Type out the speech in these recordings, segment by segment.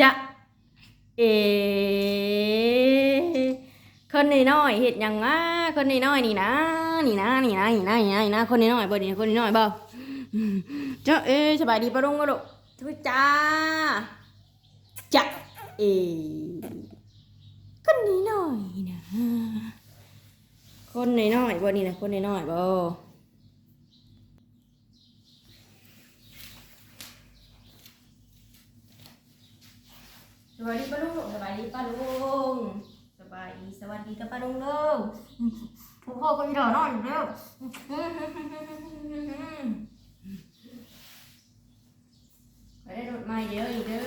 จะเอคนน้อยเฮ็ดยังอะคนน้อยนี่นะนี่นะนี่นะนี่นะนี่นะนี่นะคนน้อยบ่นี่คนน้อยบ่เจ้าเอสบายดีปะลุงก็ลูกทุกจ้าจะเอคนน้อยนะคนน้อยบ่นี่นะคนน้อยบ่ สวัสดีป้าลุงสบายดีป้าลุงสบายดีสวัสดีกับป้าลุงเด้อผู้พ่อก็มีดอกน้อยอยู่แล้วไปได้รถใหม่เด้ออีกเด้อ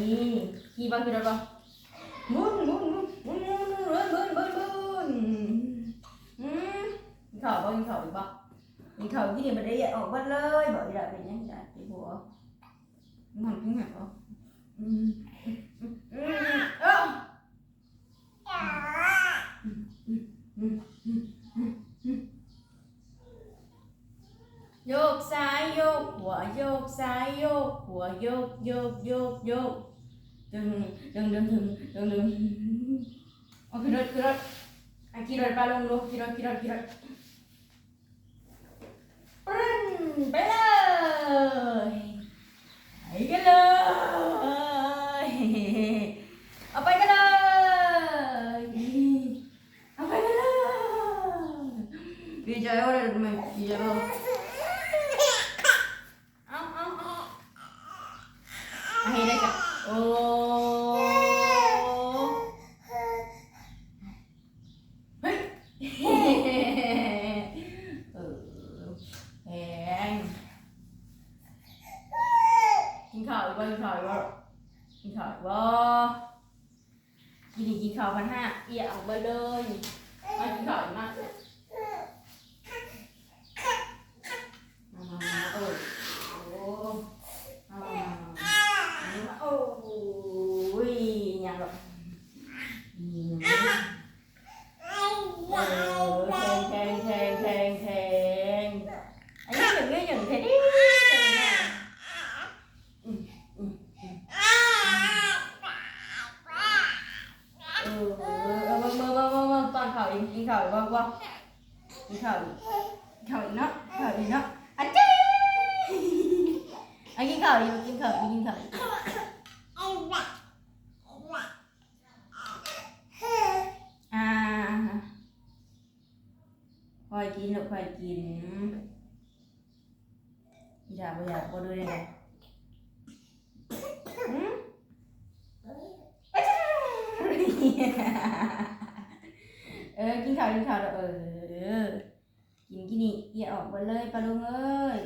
นี่ขี่บ้างขี่รถบ้างมุนมุนมุนมุนมุนมุนมุนมุนมุนมุนอืมมีข่าวบ้างมีข่าวอีกบ้างมีข่าวที่นี่มันได้ออกบ้านเลยบอกอีหล่ะเป็นยังไงเป็นหัวมันเป็นไงบ่อืมอืม โยกซ้ายโยกหัวโยกซ้ายโยกหัวโยกโยกโยกโยกดึงดึงดึงดึงดึงดึงเอาขึ้นรถขึ้นรถอะขี่รถไปลงดูขี่รถขี่รถขี่รถปรึ้นไปเลยไปกันเลย เออกินข้าวกินข้าวแล้วเออกินกินนี่เอียออกไปเลยปลาลุงเอ้ย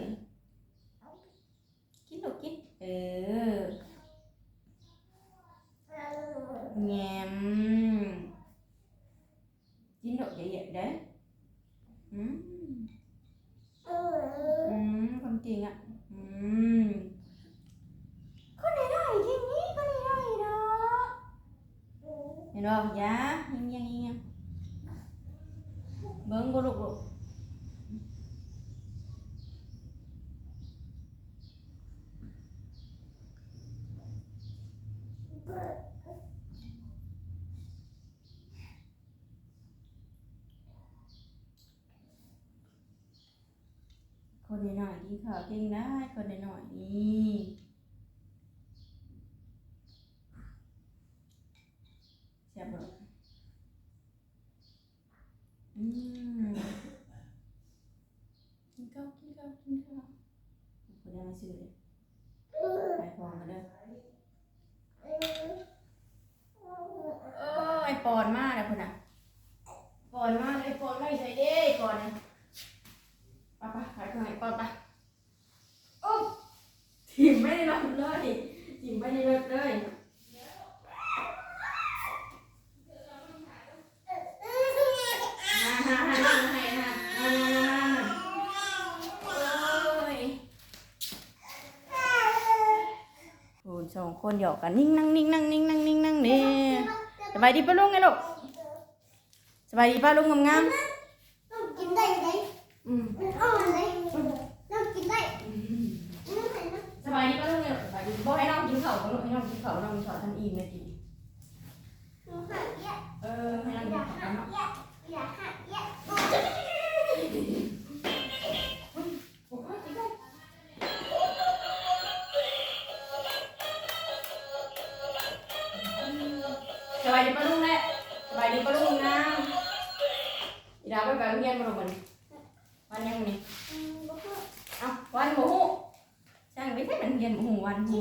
กินลูกกินเออแงมกินลูกใหญ่ๆเด้ออืมอืมคนเก่งอะอืมคนไหนได้กินนี่คนไหนได้เนาะเห็นบ่ยายังยังยังยังเบิ้งบ่ลูกลูกคนหน่อยๆกินข้าวเก่งได้คนหน่อยๆนี่แซ่บบ่ลูก อืมกินข้าวกินข้าวกินข้าวคนได้มาซื้อเลยไปฟองมาเด้อเออไอปอนมากเลยคนน่ะปอนมากเลยปอนไม่ใส่เด้ปอนเนี่ยไปไปขายของไอปอนไปโอ้ถิ่มไม่ได้รถเลยถิ่มไม่ได้รถเลย ฮ่าฮ่าฮ่าฮ่าฮ่าฮ่าฮ่าโอ้ยโอ้ยสอง คนหยอกกันนิ่งนั่งนิ่งนั่งนิ่งนั่งนิ่งนั่งเนี่ยสบายดีป้าลุงไงลูกสบายดีป้าลุงงามต้ วันยังนี่อืมบ่พูดเอาวันหมูหูช่างไม่ใช่มันเรียนหมูหูวันหมู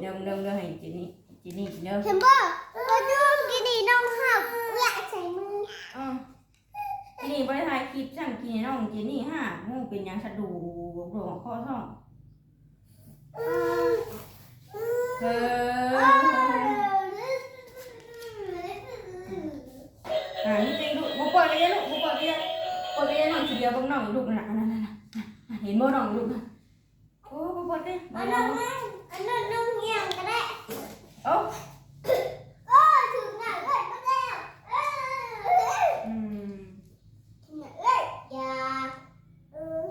เดิมเดิมเดิมให้จีนี่จีนี่เดิมเห็นบ่พอน้องกินนี่น้องหักแหละใส่มืออ่าจีนี่บริษัทคลิปช่างกินน้องจีนี่ห้าหมูเป็นยังสะดูโดดข้อท้องอืมอืมเธอ ลูกน่ะนั่นนั่นนั่นเห็นบ่น้องลูกน่ะโอ้บุปผาเรียนอัมานน้นั้อนงอันนั้นน้องเงียงก็ได้เอ้า โอ้ถึงไหนเลยมาแล้วเอ้ย อืม ถึงไหนเลยอย่าเออ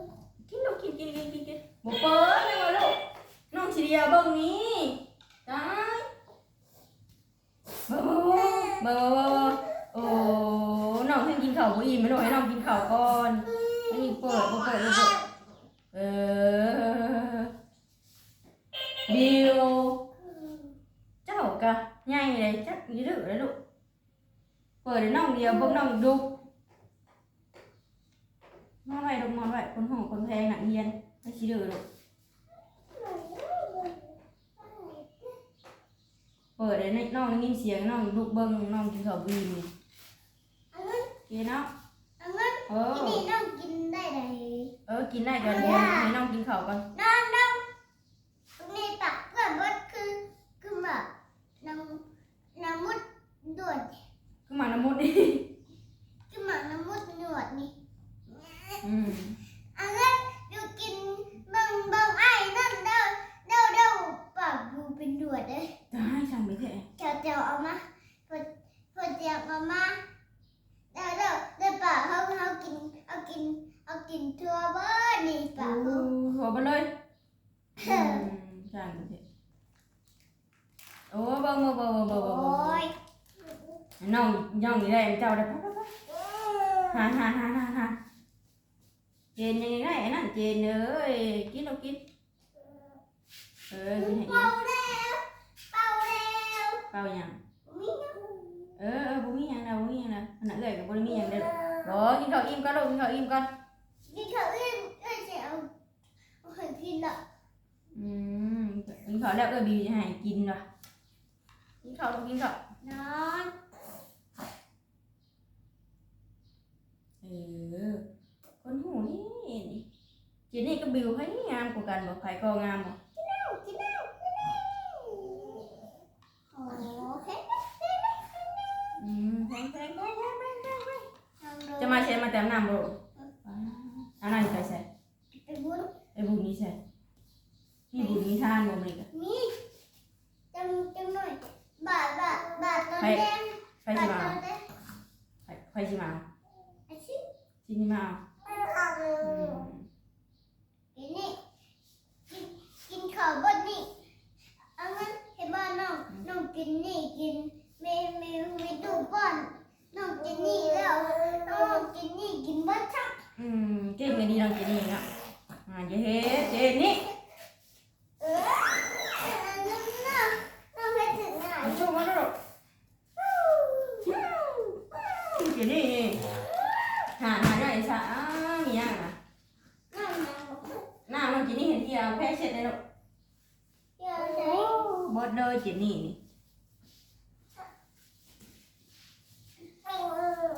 กินลูกกินกินกินกินกินบุปผาไม่ว่าลูกน้องทีเดียวเบ้างนี้ได้เบ้าเบ้าเบ้าโอ้น้องเพิ่งกินข้าวบ่อิ่มไม่รู้ให้น้องกินข้าวก่อนอันนี้เปิดบ่เปิดบ่เปิด เออบิวเจ้ากะใหญ่เลยจักยี่ดื้อเลยลูกเปิดให้น้องเดียวเบิ่งน้องดูนอนไว้ลูกนอนไว้คนห้องคนแพงหนักเรียนไม่ชี้ดื้อลูกเปิดให้น้องได้ยินเสียงน้องลูกเบิ่งน้องกินข้าวบีมอันนั้นกินเนาะอันนั้นเออกินนี่น้องกินได้ไหนเออ กินได้ก่อนเดี๋ยวให้น้องกินข้าวก่อนน้องน้องตรงนี้ปากเพื่อนว่าคือคือแบบน้ำน้ำมุดดวดคือหมาน้ำมุดนี่คือหมาน้ำมุดหนวดนี่อืม เด้าปากเขาเขากินเอากินเอากินทั่วบ้านนี่ปากเขาหัวไปเลยอืมช่างไม่แท้โอ้เบิ่งเบิ่งเบิ่งเบิ่งเบิ่งโอ้เบิ่งยน้องน้องนี่ได้เจ้าได้ปะปะปะหาหาหาหาหาเจนยังไงได้นั่นเจนเอ้ยกินเรากินเออกินให้อิ่เป่าม แล้วเป่าแล้ว เปล่าหยัง มี เออเออบ่มีหยังนะบ่มีห ยังนะอันนั้นเอ้ยก็บ่ได้มีหยังเด้อรอกินข้าวอิ่มก่อนลูกกินข้าวอิ่มก่อนนี่เขาเอื้อนเอื้อนจะเอาเอาให้กินละอืมกินข้าวแล้วเอ้ยบีจะให้กินว่ะกินข้าวลูกกินข้าวนอนเออคนหูนี่นี่เจนนี่กับบิวไผงามกว่ากันบ่ไผก็งามบ่กินแล้วกินแล้วโอ้เฮ้ยอืมแพงแพงแพงแพงแพงแพงแพงน้องโดน จะมาใช้มาแต่น้ำบ่อันนั้นใครใส่ไปบุญไอ้บุญนี่ใส่นี่บุญนี่ทานบ่มื้อนี้ก็นี่จังจังหน่อยบาทบาทบาทตอนแดงไผบาสิทมาตอเอานแดงไผไผสิมาเอา ไอ้ชิ สินี่มาเอาอืม กินนี่กินกินข้าวบนนี่เอางั้นให้บ้านน้องน้องกินนี่กินเมเมเมดูก่อนน้องกินนี่แล้วน้องกินนี่กินบ้านชัก อืมเก่งก็ดีน้องเจนี่เนาะอ่าเจ๊เฮ็ดเจนี่ เออน้องน้องน้องให้ถึงไหน เอาโชว์มาแล้วเจนี่หาหาหน่อยซะอ้ามีหยังน่ะ น้องน้อง หน้าน้องเจนี่เห็นที่เอาแพ้เช็ดได้ลูก เดี๋ยวไหน บ่เลยเจนี่นี่เออ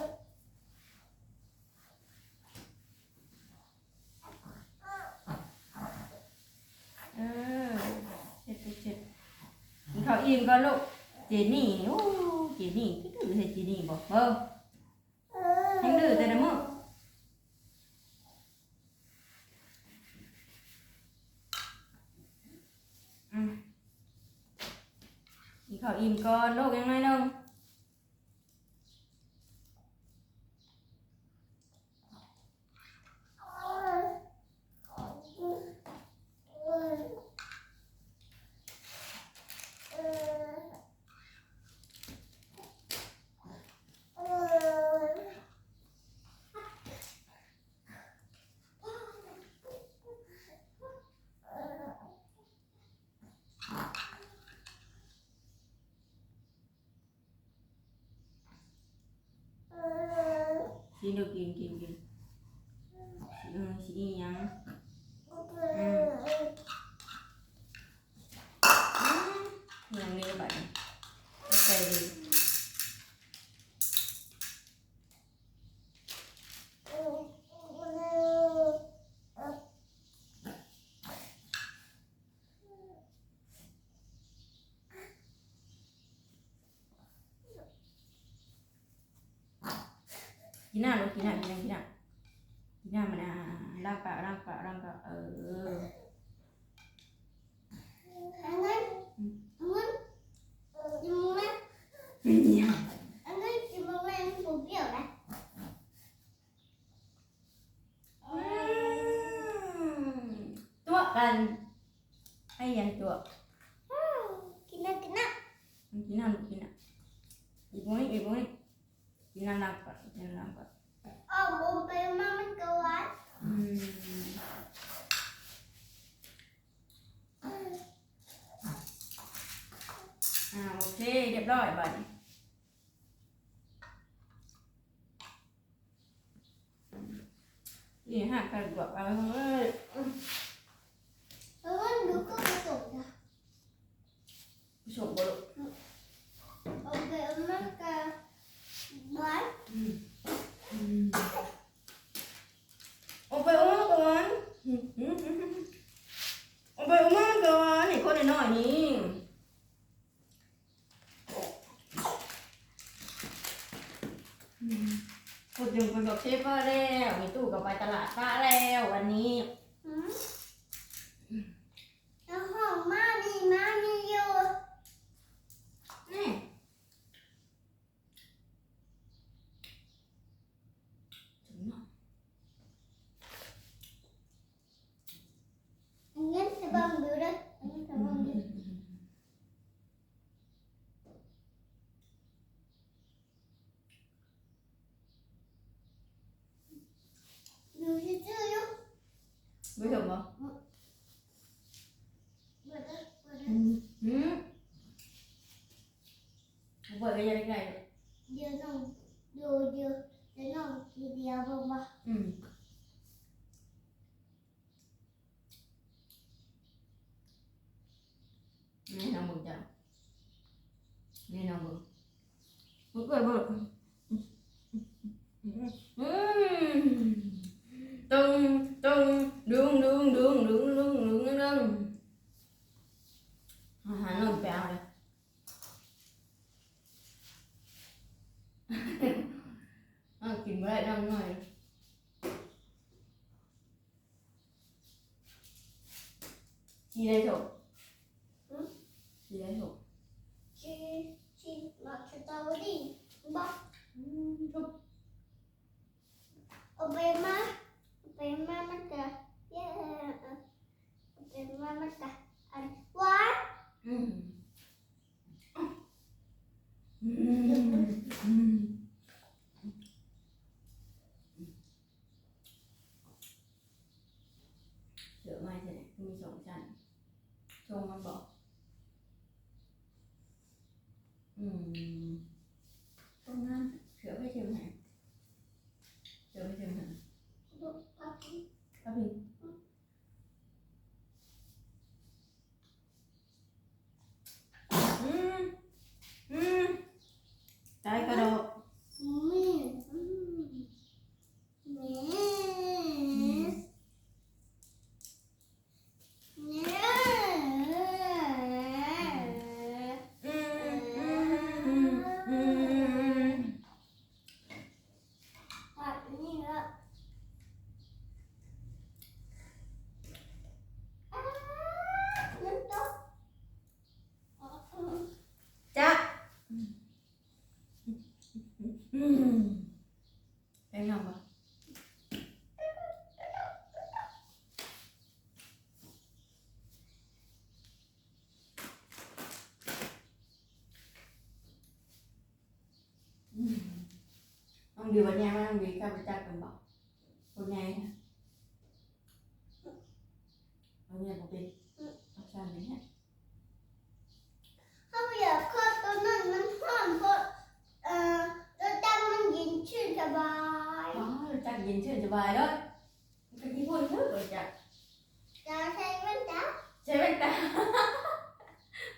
เออเช็ดเช็ดเช็ดกินข้าวอิ่มก่อนลูกเจนี่โอ้เจนี่คือดื้อใส่เจนี่บ่เออเออยังดื้อแต่ละมื้ออื กินหน้าลูกกินหน้ากินหน้ากินหน้ากินหน้ามันอะร่างเปล่าร่างเปล่าร่างเปล่าเออ นี่ฮะกกระดูกเอาเว้ยเออหนูก็ผมนส่ลูกเไปเอามันก็บบ้านอืมอืเอาไปเอามาก่อนอืมอือืมเอาไปเอามาก่อนนี่คนหน่อยๆนี่อืม พูดถึงคนบอกเชฟป้าแล้วมีตู้กับไปตลาดป้าแล้ววันนี้ แล้วของมามีมามี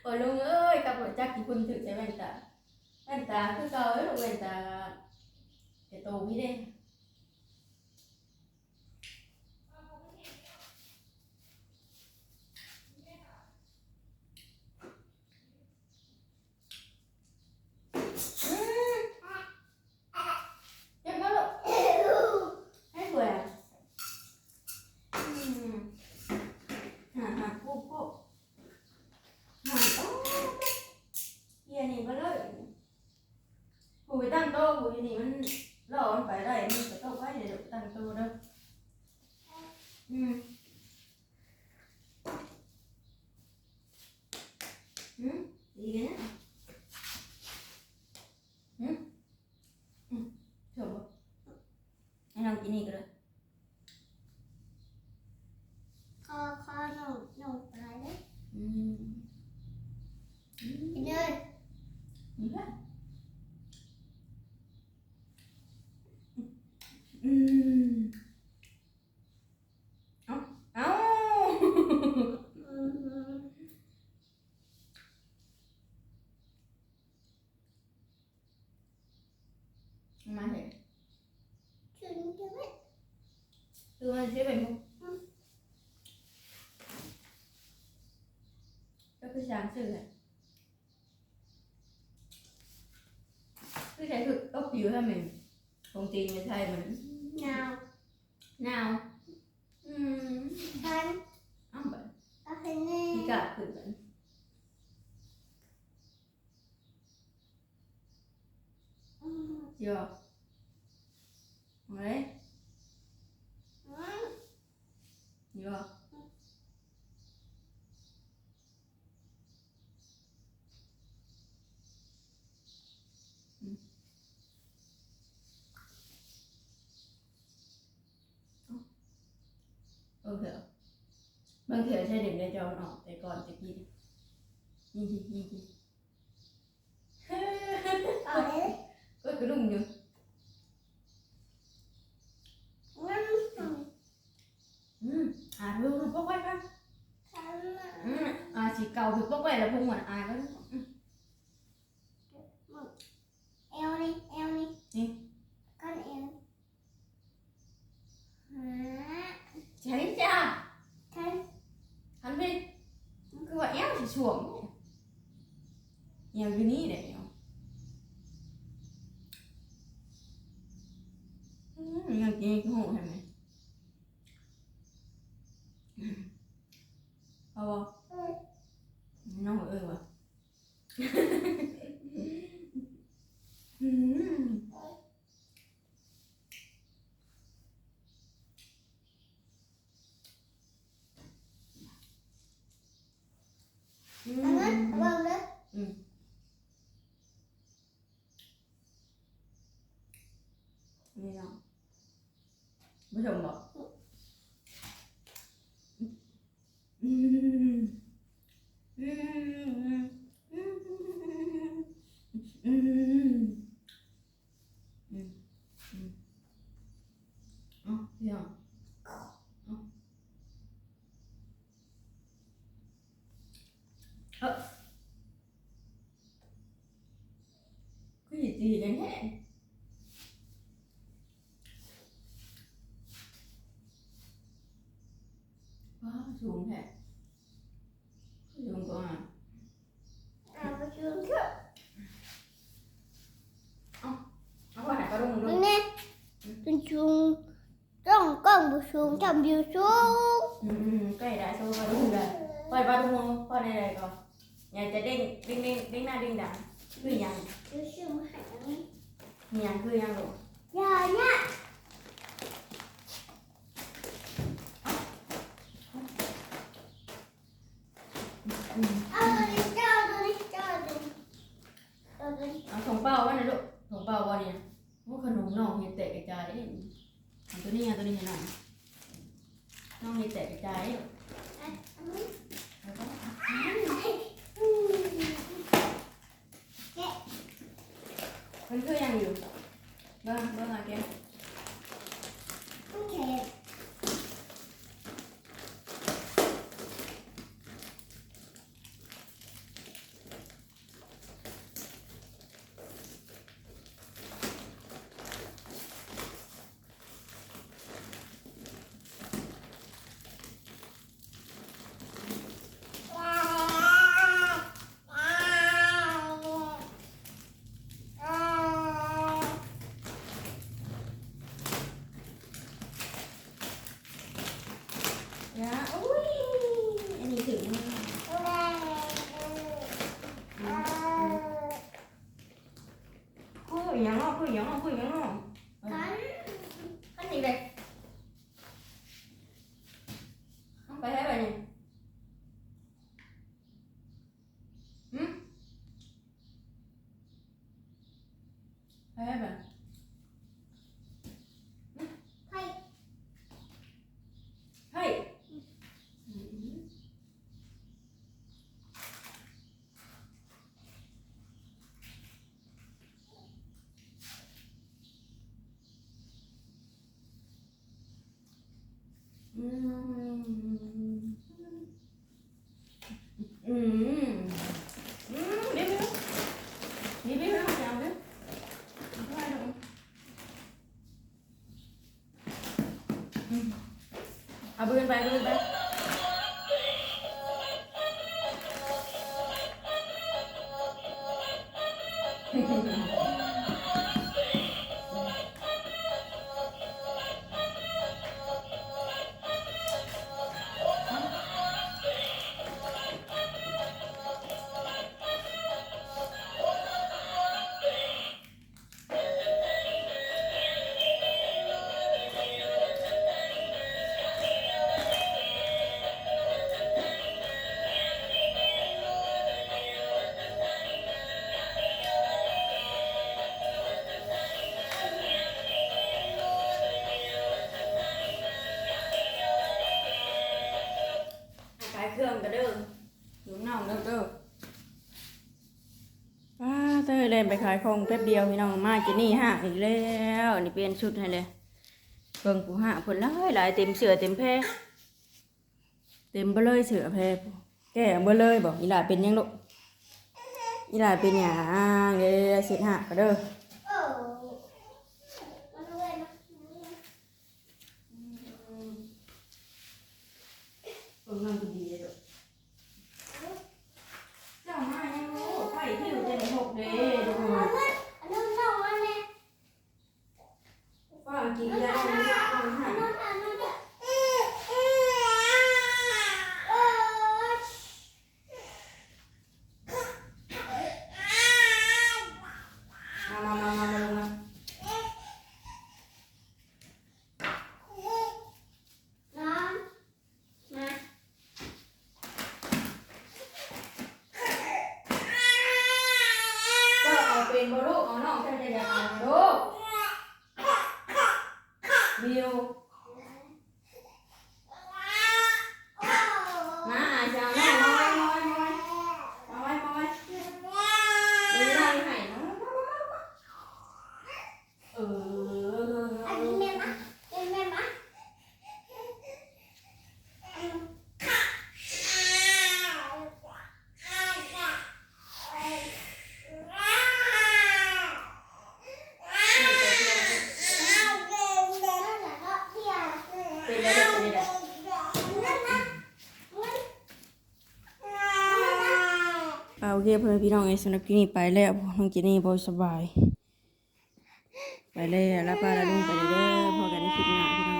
โอ้ลุงเอ้ยกับรถจักรที่คุณถือใช้แว่นตาแว่นตาคือเก่าเอ้ยลูกแว่นตาแต่โตพี่เด้อืมเจ็บไหมลูกให้สวยอะอืมหาหาปุ๊บปุ๊บหาโอ้เฮียนี่มาเลยกูไปตั้งโต๊ะกูอยู่นี่มันรอมันไปได้มันก็ต้องไปเดี๋ยวตั้งโต๊ะเด้ออืมอืมดีกันนะอืมอืมเถอะบ่ให้น้องกินนี่ก็ได้ คอคอหนูหนูอะไรเนี่ย อืมอืม กินเลย นี่แหละอืมเอาเอา อืม มาเถอะ ชุนจะไม่ คือมันใช้เป็นมุกก็ คือช้างสื่อแหละคือใช้คือก็ผิวให้มันคงจริงไม่ใช่มันหนาวหนาวอืม ทัน อ้าวแบบ ก็คือแน่ พี่กาดขึ้นกัน อืม เดี๋ยวเอาเลย อืม เดี๋ยวอืมเอาเออเถอะบางเถอะใช้เด็กในจอมันออกแต่ก่อนจะกินนี่ทีนี่ทีเอาเลยก็กระดุมอยู่งั้นอืมอืมอ่าดูดูพวกไว้กันทันนะอืมอ่าสีเก่าคือพวกไว้แล้วพวกหมดอ่าก็อืมเอวนี่เอวนี่นี่ก้อนเอวหา ใช่จ้าทันหันไปคือว่าเอ้วสิช่วงเนี่ยเอวอยู่นี่เดี๋ยวเอวอืมยังกินก็หูเห็นไหมอืมเอาบ่ เอ้ย น้องเอ้ยวะอืมอื อันนั้น ม วางเลย นี่เนาะผู้ชมบอกอืมอืมอืมอืมอืมอืมอ๋อเดี๋ยวอ๋อเออ คือหยิบจีกันแค่ ว้าวสูงแท้สูงกว่า เอาไปชูเถอะ เอาไปหาปลาดุงดู นี่เนี่ยเป็นชูต้องกล้องบุชูทำบิวชู อืมใกล้ได้สู้ปลาดุงได้ปล่อยปลาดุงพอในใดก่อนอยากจะเด้งเด้งเด้งเด้งหน้าเด้งดังคือยัง บิวชูหายนี่ ยังคือยังลูก อย่าเนี่ย อืม เอาตัวนี้เจ้าตัวนี้เจ้าตัวนี้เอาตัวนี้ เปล่าว่านะลูกถุงเปล่าวะเนี่ยว่าขนมน้องเห็ดแตกกระจายเอาตัวนี้ไงตัวนี้ไงน้องน้องเห็ดแตกกระจายเอะอันนี้แล้วก็อืมมันคือยังอยู่บิ้งบิ้งอะไรแกายของแป๊บเดียวพี่น้องมากินนี่ห้าอีกแล้วนี่เปลี่ยนชุดให้เลยเบิ่งผู้ห้าคนหลายหลายเต็มเสือเต็มแพรเต็มเบลเลยเสือแพรแก่เบลเลยบอกอีหลาเป็นยังลูกอีหลาเป็นหยางเด้เสร็จห้าก็เด้อ โอ้มาด้วยนะ เบิ่งนั่งดีๆเด้อเจ้ามายังโง่ไผ่ที่อยู่เต็มหกเด้อทุกคน อันนู้นน้องอันนี้ ว่ากินยาเนี่ยเอาให้ อันนู้นอันนู้นเนี่ยโอ้ย มามามามามาลงมา น้ำมา ก็เอาเป็นบ่ลูกเอาน้องเจ้าจะอยากเอาลูก บิว โอ้ มาอาจจะเอาน้องมาไว้มาไว้มาไว้มาไว้เดี๋ยวเราให้นะเออ อันนี้แม่มะเป็นแม่มะ เป็นแล้วเป็นแล้ว เอาโอเคเพี่น้องไอ้สำหรับที่นี่ไปแล้วน้องเจนี่พอสบาย ไปแล้วแล้วป้าล้วลุงไปเลยเด้อพอกันในคลิปหน้าพี่น้อง